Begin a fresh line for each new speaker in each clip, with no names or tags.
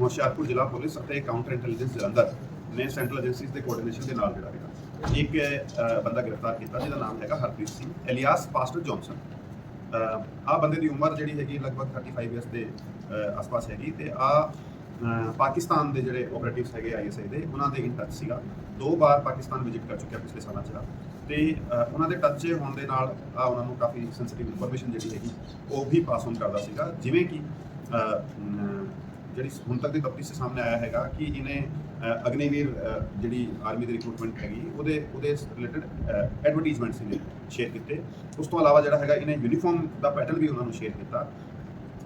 ਹੁਸ਼ਿਆਰਪੁਰ ਜ਼ਿਲ੍ਹਾ ਪੁਲਿਸ ਅਤੇ counter intelligence Jalandhar ਨੇ ਸੈਂਟਰਲ ਏਜੰਸੀਜ਼ ਦੇ ਕੋਆਰਡੀਨੇਸ਼ਨ ਦੇ ਨਾਲ ਜਿਹੜਾ ਹੈਗਾ, ਇੱਕ ਬੰਦਾ ਗ੍ਰਿਫਤਾਰ ਕੀਤਾ, ਜਿਹਦਾ ਨਾਮ ਹੈਗਾ Harpreet Singh alias pastor Johnson. ਆ ਬੰਦੇ ਦੀ ਉਮਰ ਜਿਹੜੀ ਹੈਗੀ ਲਗਭਗ 35 ਇਅਰਸ ਦੇ ਆਸ-ਪਾਸ ਹੈਗੀ ਤੇ ਆ ਪਾਕਿਸਤਾਨ ਦੇ ਜਿਹੜੇ ਆਪਰੇਟਿਵਸ ਹੈਗੇ ਆਈਐਸਆਈ ਦੇ, ਉਹਨਾਂ ਦੇ ਇਨ ਟੱਚ ਸੀਗਾ। ਦੋ ਵਾਰ ਪਾਕਿਸਤਾਨ ਵਿਜ਼ਿਟ ਕਰ ਚੁੱਕਿਆ ਪਿਛਲੇ ਸਾਲਾਂ 'ਚ। ਆ। ਤੇ ਉਹਨਾਂ ਦੇ ਟੱਚ ਹੋਣ ਦੇ ਨਾਲ ਆ ਉਹਨਾਂ ਨੂੰ ਕਾਫੀ ਸੈਂਸਿਟਿਵ ਇਨਫੋਰਮੇਸ਼ਨ ਜਿਹੜੀ ਹੈਗੀ, ਉਹ ਵੀ ਪਾਸ ਔਨ ਕਰਦਾ ਸੀਗਾ। ਜਿਵੇਂ ਕਿ ਜਿਹੜੀ ਹੁਣ ਤੱਕ ਦੀ ਤਫਤੀਸ਼ ਸਾਹਮਣੇ ਆਇਆ ਹੈਗਾ ਕਿ ਇਹਨੇ ਅਗਨੀਵੀਰ ਜਿਹੜੀ ਆਰਮੀ ਦੀ ਰਿਕਰੂਟਮੈਂਟ ਹੈਗੀ, ਉਹਦੇ ਉਹਦੇ ਰਿਲੇਟਡ ਐਡਵਰਟਾਈਜ਼ਮੈਂਟਸ ਇਹਨੇ ਸ਼ੇਅਰ ਕੀਤੇ। ਉਸ ਤੋਂ ਇਲਾਵਾ ਜਿਹੜਾ ਹੈਗਾ, ਇਹਨੇ ਯੂਨੀਫਾਰਮ ਦਾ ਪੈਟਰਨ ਵੀ ਉਹਨਾਂ ਨੂੰ ਸ਼ੇਅਰ ਕੀਤਾ।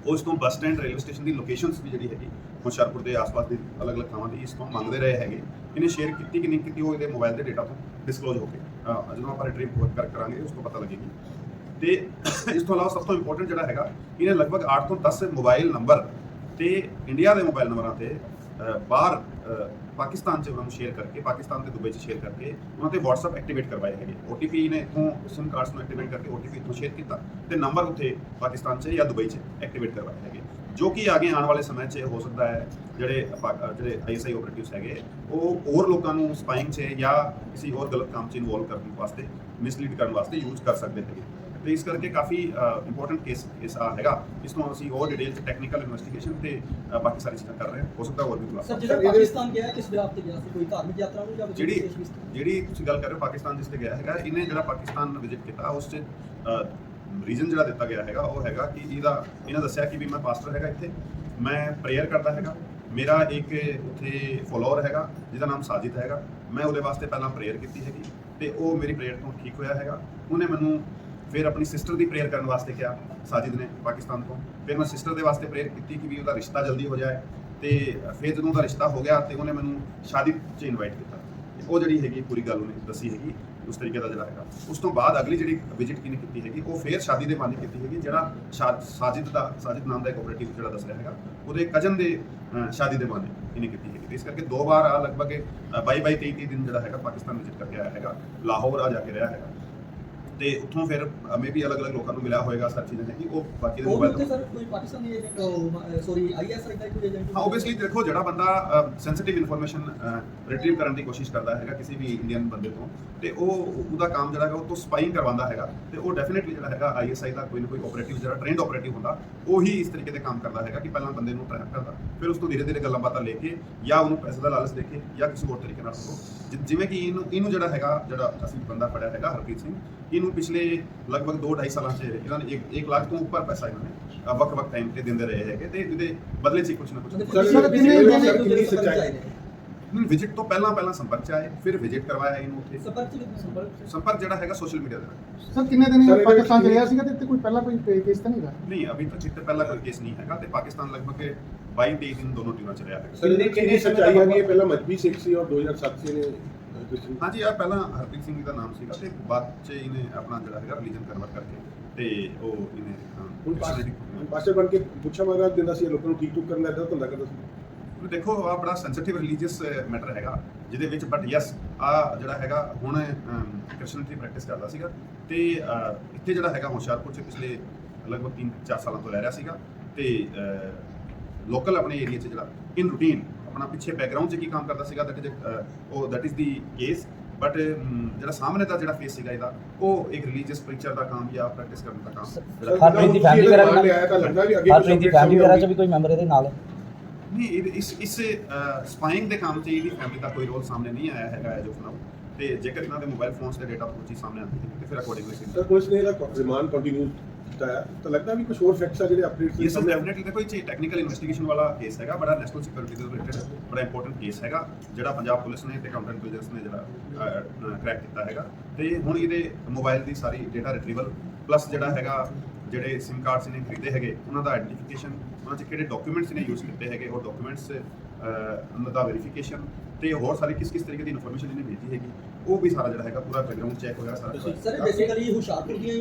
ਉਸ ਤੋਂ ਬੱਸ ਸਟੈਂਡ ਰੇਲਵੇ ਸਟੇਸ਼ਨ ਦੀ ਲੋਕੇਸ਼ਨਸ ਵੀ ਜਿਹੜੀ ਹੈਗੀ, ਹੁਸ਼ਿਆਰਪੁਰ ਦੇ ਆਸ-ਪਾਸ ਦੇ ਅਲੱਗ-ਅਲੱਗ ਥਾਵਾਂ ਦੀ ਇਸ ਤੋਂ ਮੰਗਦੇ ਰਹੇ ਹੈਗੇ। ਇਹਨੇ ਸ਼ੇਅਰ ਕੀਤੀ ਕਿ ਨਹੀਂ ਕੀਤੀ, ਉਹ ਇਹਦੇ ਮੋਬਾਈਲ ਦੇ ਡਾਟਾ ਤੋਂ ਡਿਸਕਲੋਜ਼ ਹੋ ਕੇ ਜਦੋਂ ਆਪਾਂ ਰਿਟਰੀਵ ਕਰ, ਕਰਾਂਗੇ, ਉਸ ਤੋਂ ਪਤਾ ਲੱਗੇਗੀ। ਤੇ ਇਸ ਤੋਂ ਇਲਾਵਾ ਸਭ ਤੋਂ ਇੰਪੋਰਟੈਂਟ ਜਿਹੜਾ ਹੈਗਾ, ਇਹਨੇ ਲਗਭਗ 8 ਤੋਂ 10 ਮੋਬਾਈਲ ਨੰਬਰ ਤੇ ਇੰਡੀਆ ਦੇ ਮੋਬਾਈਲ ਨੰਬਰਾਂ ਤੇ ਬਾਹਰ ਪਾਕਿਸਤਾਨ 'ਚ ਉਹਨਾਂ ਨੂੰ ਸ਼ੇਅਰ ਕਰਕੇ ਪਾਕਿਸਤਾਨ ਤੇ ਦੁਬਈ 'ਚ ਸ਼ੇਅਰ ਕਰਕੇ ਉਹਨਾਂ ਤੇ WhatsApp ਐਕਟੀਵੇਟ ਕਰਵਾਏ ਹੈਗੇ। OTP ਨੇ ਇਥੋਂ SIM ਕਾਰਡਸ ਨੂੰ ਐਕਟੀਵੇਟ ਕਰਕੇ OTP ਇਥੋਂ ਸ਼ੇਅਰ ਕੀਤਾ ਤੇ ਨੰਬਰ ਉੱਥੇ ਪਾਕਿਸਤਾਨ 'ਚ ਜਾਂ ਦੁਬਈ 'ਚ ਐਕਟੀਵੇਟ ਕਰਵਾਏ ਹੈਗੇ। ਜੋ ਕਿ ਅੱਗੇ ਆਉਣ ਵਾਲੇ ਸਮੇਂ 'ਚ ਹੋ ਸਕਦਾ ਹੈ ਜਿਹੜੇ ਪਾ- ਅਹ, ਜਿਹੜੇ ਆਈਐਸਆਈ ਆਪਰੇਟਿਵਸ ਹੈਗੇ ਉਹ ਹੋਰ ਲੋਕਾਂ ਨੂੰ ਸਪਾਈਂਗ 'ਚ ਜਾਂ ਕਿਸੇ ਹੋਰ ਗਲਤ ਕੰਮ 'ਚ ਇਨਵੋਲਵ ਕਰਨ ਵਾਸਤੇ ਮਿਸਲੀਡ ਕਰਨ ਵਾਸਤੇ ਯੂਜ਼ ਕਰ ਸਕਦੇ ਹੈਗੇ ਤੇ ਇਸ ਕਰਕੇ ਕਾਫੀ ਇੰਪੋਰਟੈਂਟ ਕੇਸ ਇਸ ਆ ਹੈਗਾ। ਇਸ ਤੋਂ ਅਸੀਂ ਹੋਰ ਡਿਟੇਲ ਚ ਟੈਕਨੀਕਲ ਇਨਵੈਸਟੀਗੇਸ਼ਨ ਤੇ ਬਾਕੀ ਸਾਰੀ ਚੀਜ਼ਾਂ ਕਰ ਰਹੇ ਹਾਂ। ਹੋ ਸਕਦਾ ਹੋਰ ਵੀ ਖੁਲਾਸਾ
ਸਰ ਜਿਹੜਾ ਪਾਕਿਸਤਾਨ ਗਿਆ ਕਿਸ ਬਿਹਾਰ ਤੇ ਗਿਆ ਸੀ ਕੋਈ ਧਾਰਮਿਕ ਯਾਤਰਾ ਨੂੰ ਜਾਂ
ਜਿਹੜੀ? ਜਿਹੜੀ ਤੁਸੀਂ ਗੱਲ ਕਰ ਰਹੇ ਹੋ ਪਾਕਿਸਤਾਨ ਜਿਸ ਤੇ ਗਿਆ ਹੈਗਾ ਇਹਨੇ ਜਿਹੜਾ ਪਾਕਿਸਤਾਨ ਵਿਜ਼ਿਟ ਕੀਤਾ ਉਸ ਚ ਰੀਜ਼ਨ ਜਿਹੜਾ ਦਿੱਤਾ ਗਿਆ ਹੈਗਾ ਉਹ ਹੈਗਾ ਕਿ ਇਹਦਾ ਇਹਨਾਂ ਦੱਸਿਆ ਕਿ ਵੀ ਮੈਂ ਪਾਸਟਰ ਹੈਗਾ ਇੱਥੇ ਮੈਂ ਪ੍ਰੇਅਰ ਕਰਦਾ ਹੈਗਾ। ਮੇਰਾ ਇੱਕ ਉੱਥੇ ਫੋਲੋਅਰ ਹੈਗਾ ਜਿਹਦਾ ਨਾਮ ਸਾਜਿਦ ਹੈਗਾ। ਮੈਂ ਉਹਦੇ ਵਾਸਤੇ ਪਹਿਲਾਂ ਪ੍ਰੇਅਰ ਕੀਤੀ ਹੈਗੀ। ਤੇ ਉਹ ਮੇਰੀ ਪ੍ਰੇਅਰ ਤੋਂ ਠੀਕ ਹੋਇਆ ਹੈਗਾ। ਉਹਨੇ ਮੈਨੂੰ ਫਿਰ ਆਪਣੀ ਸਿਸਟਰ ਦੀ ਪ੍ਰੇਅਰ ਕਰਨ ਵਾਸਤੇ ਕਿਹਾ, ਸਾਜਿਦ ਨੇ ਪਾਕਿਸਤਾਨ ਤੋਂ। ਫਿਰ ਮੈਂ ਸਿਸਟਰ ਦੇ ਵਾਸਤੇ ਪ੍ਰੇਅਰ ਕੀਤੀ ਕਿ ਵੀ ਉਹਦਾ ਰਿਸ਼ਤਾ ਜਲਦੀ ਹੋ ਜਾਏ ਤੇ ਫਿਰ ਜਦੋਂ ਉਹਦਾ ਰਿਸ਼ਤਾ ਹੋ ਗਿਆ ਤੇ ਉਹਨੇ ਮੈਨੂੰ ਸ਼ਾਦੀ 'ਚ ਇਨਵਾਈਟ ਕੀਤਾ। ਉਹ ਜਿਹੜੀ ਹੈਗੀ ਪੂਰੀ ਗੱਲ ਉਹਨੇ ਦੱਸੀ ਹੈਗੀ। ਉਸ ਤਰੀਕੇ ਦਾ ਜਿਹੜਾ ਹੈਗਾ। ਉਸ ਤੋਂ ਬਾਅਦ ਅਗਲੀ ਜਿਹੜੀ ਵਿਜ਼ਿਟ ਕਿਨੇ ਕੀਤੀ ਹੈਗੀ, ਉਹ ਫੇਰ ਸ਼ਾਦੀ ਦੇ ਬਾਰੇ ਕੀਤੀ ਹੈਗੀ, ਜਿਹੜਾ ਸਾਜਿਦ ਦਾ, ਸਾਜਿਦ ਨਾਮ ਦਾ ਇੱਕ ਆਪਰੇਟਿਵ ਜਿਹੜਾ ਦੱਸ ਰਿਹਾ ਹੈਗਾ, ਉਹਦੇ ਕਜ਼ਨ ਦੇ ਸ਼ਾਦੀ ਦੇ ਬਾਰੇ ਇਹਨੇ ਕੀਤੀ ਹੈਗੀ। ਇਸ ਕਰਕੇ ਦੋ ਵਾਰ ਆ ਲਗਭਗ 22 22 23 ਦਿਨ ਜਿਹੜਾ ਹੈਗਾ ਪਾਕਿਸਤਾਨ ਵਿਜ਼ਿਟ ਕਰਕੇ ਆਇਆ ਹੈਗਾ, ਲਾਹੌਰ ਆ ਜਾ ਕੇ ਰਿਹਾ ਹੈਗਾ। ਤੇ ਉੱਥੋਂ ਫਿਰ ਮੇਬੀ ਅਲੱਗ-ਅਲੱਗ ਲੋਕਾਂ ਨੂੰ ਮਿਲਿਆ ਹੋਏਗਾ ਸਰ ਚੀਜ਼ਾਂ ਹੈਗੀ ਉਹ ਬਾਕੀ ਦੇ
ਉਹ ਵੀ
ਮੋਬਾਈਲ
ਉੱਥੇ ਸਰ ਕੋਈ ਪਾਕਿਸਤਾਨੀ ਏਜੰਟ ਸੌਰੀ ਆਈਐਸਆਈ ਦਾ ਕੋਈ ਏਜੰਟ
ਹਾਂ ਓਬਵੀਅਸਲੀ ਦੇਖੋ ਜਿਹੜਾ ਬੰਦਾ ਸੈਂਸਿਟਿਵ ਇਨਫੋਰਮੇਸ਼ਨ ਰਿਟਰੀਵ ਕਰਨ ਦੀ ਕੋਸ਼ਿਸ਼ ਕਰਦਾ ਹੈਗਾ ਕਿਸੇ ਵੀ ਇੰਡੀਅਨ ਬੰਦੇ ਤੋਂ ਤੇ ਉਹ ਉਹਦਾ ਕੰਮ ਜਿਹੜਾ ਹੈਗਾ ਉਹ ਤੋਂ ਸਪਾਈਂਗ ਕਰਵਾਉਂਦਾ ਹੈਗਾ ਤੇ ਉਹ ਡੈਫੀਨਿਟਲੀ ਜਿਹੜਾ ਹੈਗਾ ਆਈਐਸਆਈ ਦਾ ਕੋਈ ਨਾ ਕੋਈ ਆਪਰੇਟਿਵ ਜਿਹੜਾ ਟ੍ਰੇਨਡ ਆਪਰੇਟਿਵ ਹੁੰਦਾ ਉਹ ਇਸ ਤਰੀਕੇ ਦੇ ਕੰਮ ਕਰਦਾ ਹੈਗਾ ਕਿ ਪਹਿਲਾਂ ਬੰਦੇ ਨੂੰ ਟਰੈਕ ਕਰਦਾ ਫਿਰ ਉਸ ਤੋਂ ਧੀਰੇ ਧੀਰੇ ਗੱਲਾਂ ਬਾਤਾਂ ਲੈ ਕੇ ਜਾਂ ਉਹਨੂੰ ਪੈਸੇ ਦਾ ਲਾਲਚ ਦੇ ਕੇ ਜਾਂ ਕਿਸੇ ਹੋਰ ਤਰੀਕੇ ਨਾਲ ਉਹ ਜਿ- ਜਿਵੇਂ ਕਿ ਇਹਨੂੰ ਇਹਨੂੰ ਜਿਹੜਾ ਹੈਗਾ ਜਿਹੜਾ ਅਸੀਂ ਬੰਦਾ ਫੜਿਆ ਹੈਗਾ ਹਰਪ੍ਰੀਤ ਸਿੰਘ ਇਹਨੂੰ ਪਿਛਲੇ ਲਗਭਗ 2 2.5 ਸਾਲਾਂ 'ਚ ਇਹਨਾਂ ਨੇ 1 ਲੱਖ ਤੋਂ ਉੱਪਰ ਪੈਸਾ ਇਹਨਾਂ ਨੇ ਅ, ਵੱਖ-ਵੱਖ ਟਾਈਮ ਤੇ ਦਿੰਦੇ ਰਹੇ ਹੈਗੇ ਤੇ ਇਹਦੇ ਬਦਲੇ 'ਚ ਹੀ ਕੁਝ ਨਾ ਕੁਝ
ਨੇ?
ਨਹੀਂ ਵਿਜ਼ਿਟ ਤੋਂ ਪਹਿਲਾਂ ਪਹਿਲਾਂ ਸੰਪਰਕ 'ਚ ਆਏ ਫਿਰ ਵਿਜ਼ਿਟ ਕਰਵਾਇਆ ਇਹਨੂੰ ਉੱਥੇ।
ਸੰਪਰਕ ਚ ਕਿੰਨੇ ਸੰਪਰਕ
ਸੰਪਰਕ ਜਿਹੜਾ ਹੈਗਾ ਸੋਸ਼ਲ ਮੀਡੀਆ ਦੇ ਨਾਲ
ਸਰ ਕਿੰਨੇ ਦਿਨ ਪਾਕਿਸਤਾਨ ਚ ਰਿਹਾ ਸੀਗਾ ਤੇ ਇੱਥੇ ਕੋਈ ਪਹਿਲਾਂ ਕੋਈ ਕੇਸ ਤਾਂ ਨਹੀਂ ਹੈਗਾ?
ਨਹੀਂ ਅਭੀ ਤੱਕ ਇੱਥੇ ਪਹਿਲਾਂ ਕੋਈ ਕੇਸ ਨਹੀਂ ਹੈਗਾ ਤੇ ਪਾਕਿਸਤਾਨ ਲਗਭਗ 22 23 ਦਿਨ ਦੋਨੋਂ ਟੀਮਾਂ 'ਚ ਰਿਹਾ ਹੈਗਾ।
ਸਰ ਇਹਦੀ ਕਿੰਨੀ ਸੱਚਾਈ ਹੈ? ਇਹ ਪਹਿਲਾਂ ਮਜਬੀ ਸਿੱਖ ਸੀ ਔਰ 2007 ਚ ਇਹਨੇ ਅਹ, ਕ੍ਰਿਸਚਨ
ਹਾਂਜੀ ਆ ਪਹਿਲਾਂ ਹਰਪ੍ਰੀਤ ਸਿੰਘ ਜੀ ਦਾ ਨਾਮ ਸੀਗਾ ਤੇ ਬਾਅਦ 'ਚ ਇਹਨੇ ਆਪਣਾ ਜਿਹੜਾ ਹੈਗਾ ਰਿਲੀਜਨ ਕਨਵਰਟ ਕਰਕੇ ਤੇ ਉਹ ਇਹਨੇ
ਹੁਣ ਪਾਸਟਰ ਬਣ ਕੇ ਪੁੱਛਾ ਮਗਾ ਦਿੰਦਾ ਸੀ ਲੋਕਾਂ ਨੂੰ ਠੀਕ ਠੁਕ ਕਰਨ ਦਾ ਏਦਾਂ ਧੰਦਾ ਕਰਦਾ ਸੀ
ਦੇਖੋ ਆ ਬੜਾ ਸੈਂਸਿਟਿਵ ਰਿਲੀਜੀਅਸ ਮੈਟਰ ਹੈਗਾ ਜਿਹਦੇ ਵਿੱਚ ਬਟ ਯੈਸ ਆ ਜਿਹੜਾ ਹੈਗਾ ਹੁਣ ਕ੍ਰਿਸਚੀਅਨਿਟੀ ਪ੍ਰੈਕਟਿਸ ਕਰਦਾ ਸੀਗਾ ਤੇ ਇੱਥੇ ਜਿਹੜਾ ਹੈਗਾ ਹੁਸ਼ਿਆਰਪੁਰ ਚ ਪਿਛਲੇ ਲਗਭਗ 3-4 ਸਾਲਾਂ ਤੋਂ ਰਹਿ ਰਿਹਾ ਸੀਗਾ ਤੇ ਲੋਕਲ ਆਪਣੇ ਏਰੀਆ ਚ ਜਿਹੜਾ ਇਨ ਰੂਟੀਨ ਆਪਣਾ ਪਿੱਛੇ ਬੈਕਗ੍ਰਾਉਂਡ 'ਚ ਕੀ ਕੰਮ ਕਰਦਾ ਸੀਗਾ ਦੈਟ ਇਜ਼ ਉਹ that is the case but ਜਿਹੜਾ ਸਾਹਮਣੇ ਦਾ ਜਿਹੜਾ ਫੇਸ ਸੀਗਾ ਇਹਦਾ ਉਹ ਇੱਕ ਰਿਲੀਜੀਅਸ ਪ੍ਰੀਚਰ ਦਾ ਕੰਮ ਜਾਂ ਪ੍ਰੈਕਟਿਸ ਕਰਨ ਦਾ ਕੰਮ ਜਿਹੜਾ
ਹਰਪ੍ਰੀਤ ਦੀ family ਵਗੈਰਾ ਵੀ
ਲਿਆਇਆ ਤਾਂ ਲੱਗਦਾ ਵੀ ਅੱਗੇ
ਹਰਪ੍ਰੀਤ ਦੀ ਫੈਮਿਲੀ ਵਗੈਰਾ ਚ ਵੀ ਕੋਈ ਮੈਂਬਰ ਇਹਦੇ ਨਾਲ ਹੈ?
ਨਹੀਂ ਇਸ ਇਸ ਸਪਾਈਂਗ ਦੇ ਕੰਮ 'ਚ ਇਹਦੀ ਫੈਮਿਲੀ ਦਾ ਕੋਈ ਰੋਲ ਸਾਹਮਣੇ ਨਹੀਂ ਆਇਆ ਹੈਗਾ ਆਫ ਨਾਓ ਤੇ ਜੇਕਰ ਇਹਨਾਂ ਦੇ ਮੋਬਾਈਲ ਫੋਨਸ ਦੇ ਡਾਟਾ ਕੋਈ ਚੀਜ਼ ਸਾਹਮਣੇ ਆਉਂਦੀ ਹੈ ਤੇ ਫਿਰ ਅਕੋਰਡਿੰਗਲੀ
ਸਰ ਪੁਲਿਸ ਨੇ ਇਹਦਾ ਰਿਮਾਂਡ ਕੰਟੀਨਿਊ ਹੈ। ਤਾਂ ਲੱਗਦਾ ਵੀ ਕੁਝ ਹੋਰ ਫੈਕਟਸ ਆ ਜਿਹੜੇ ਅਪਡੇਟ
ਇਸ ਡੈਫੀਨਿਟਲੀ ਦੇਖੋ ਇਹ ਚ ਟੈਕਨੀਕਲ ਇਨਵੈਸਟੀਗੇਸ਼ਨ ਵਾਲਾ ਕੇਸ ਹੈਗਾ ਬੜਾ ਨੈਸ਼ਨਲ ਸਿਕਿਉਰਿਟੀ ਦੇ ਰਿਲੇਟਡ ਬੜਾ ਇੰਪੋਰਟੈਂਟ ਕੇਸ ਹੈਗਾ ਜਿਹੜਾ ਪੰਜਾਬ ਪੁਲਿਸ ਨੇ ਤੇ ਕਾਊਂਟਰ ਇੰਟੈਲੀਜੈਂਸ ਨੇ ਜਿਹੜਾ ਕ੍ਰੈਕ ਕੀਤਾ ਹੈਗਾ। ਤੇ ਹੁਣ ਇਹਦੇ ਮੋਬਾਈਲ ਦੀ ਸਾਰੀ ਡਾਟਾ ਰਿਟਰੀਵਲ ਪਲੱਸ ਜਿਹੜਾ ਹੈਗਾ ਜਿਹੜੇ SIM ਕਾਰਡਸ ਨੇ ਖਰੀਦੇ ਹੈਗੇ ਉਹਨਾਂ ਦਾ ਆਈਡੈਂਟੀਫਿਕੇਸ਼ਨ ਉਹਨਾਂ 'ਚ ਕਿਹੜੇ ਡਾਕੂਮੈਂਟਸ ਨੇ ਯੂਜ਼ ਕੀਤੇ ਹੈਗੇ ਉਹ ਡਾਕੂਮੈਂਟਸ ਉਹਨਾਂ ਦਾ ਵੈਰੀਫਿਕੇਸ਼ਨ ਤੇ ਹੋਰ ਸਾਰੀ ਕਿਸ ਕਿਸ ਤਰੀਕੇ ਦੀ ਇਨਫੋਰਮੇਸ਼ਨ ਇਹਨੇ ਭੇਜੀ ਹੈਗੀ ਉਹ ਵੀ ਸਾਰਾ ਜਿਹੜਾ ਹੈਗਾ ਪੂਰਾ ਬੈਕਗ੍ਰਾਉਂਡ ਚੈੱਕ ਵਗੈਰਾ ਸਾਰਾ
ਸਰ ਬੇਸਿਕਲੀ ਹੁਸ਼ਿਆਰਪੁਰ ਦੀਆਂ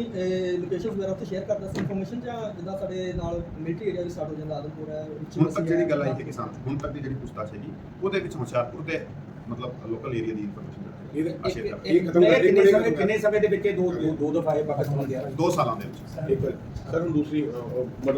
ਲੋਕੇਸ਼ਨ ਵਗੈਰਾ ਉੱਤੇ ਸ਼ੇਅਰ ਕਰਦਾ ਸੀ ਇਨਫੋਰਮੇਸ਼ਨ ਜਾਂ ਜਿੱਦਾਂ ਸਾਡੇ ਨਾਲ ਮਿਲਟਰੀ ਏਰੀਆ ਵੀ ਸਟਾਰਟ ਹੋ ਜਾਂਦਾ ਆਦਮਪੁਰ ਹੈ
ਹੁਣ ਤੱਕ ਜਿਹੜੀ ਗੱਲ ਆਈ ਹੈ ਕਿਸਾਨ ਹੁਣ ਤੱਕ ਦੀ ਜਿਹੜੀ ਪੁੱਛਤਾਛ ਹੈਗੀ ਉਹਦੇ ਵਿੱਚ ਹੁਸ਼ਿਆਰਪੁਰ ਦੇ ਮਤਲਬ ਲੋਕਲ ਏਰੀਆ ਦੀ ਇਨਫੋਰਮੇਸ਼ਨ
ਕਿੰਨੇ ਸਮੇਂ
ਮਿੰਟ
ਕਿੰਨੇ ਸਮੇਂ ਦੇ ਵਿੱਚ ਦੋ ਦੋ ਦੋ ਦਫਾ ਇਹ ਪਾਕਿਸਤਾਨ ਗਿਆ?
ਦੋ ਸਾਲਾਂ ਦੇ ਵਿੱਚ।
ਇੱਕ ਸਰ ਹੁਣ ਦੂਸਰੀ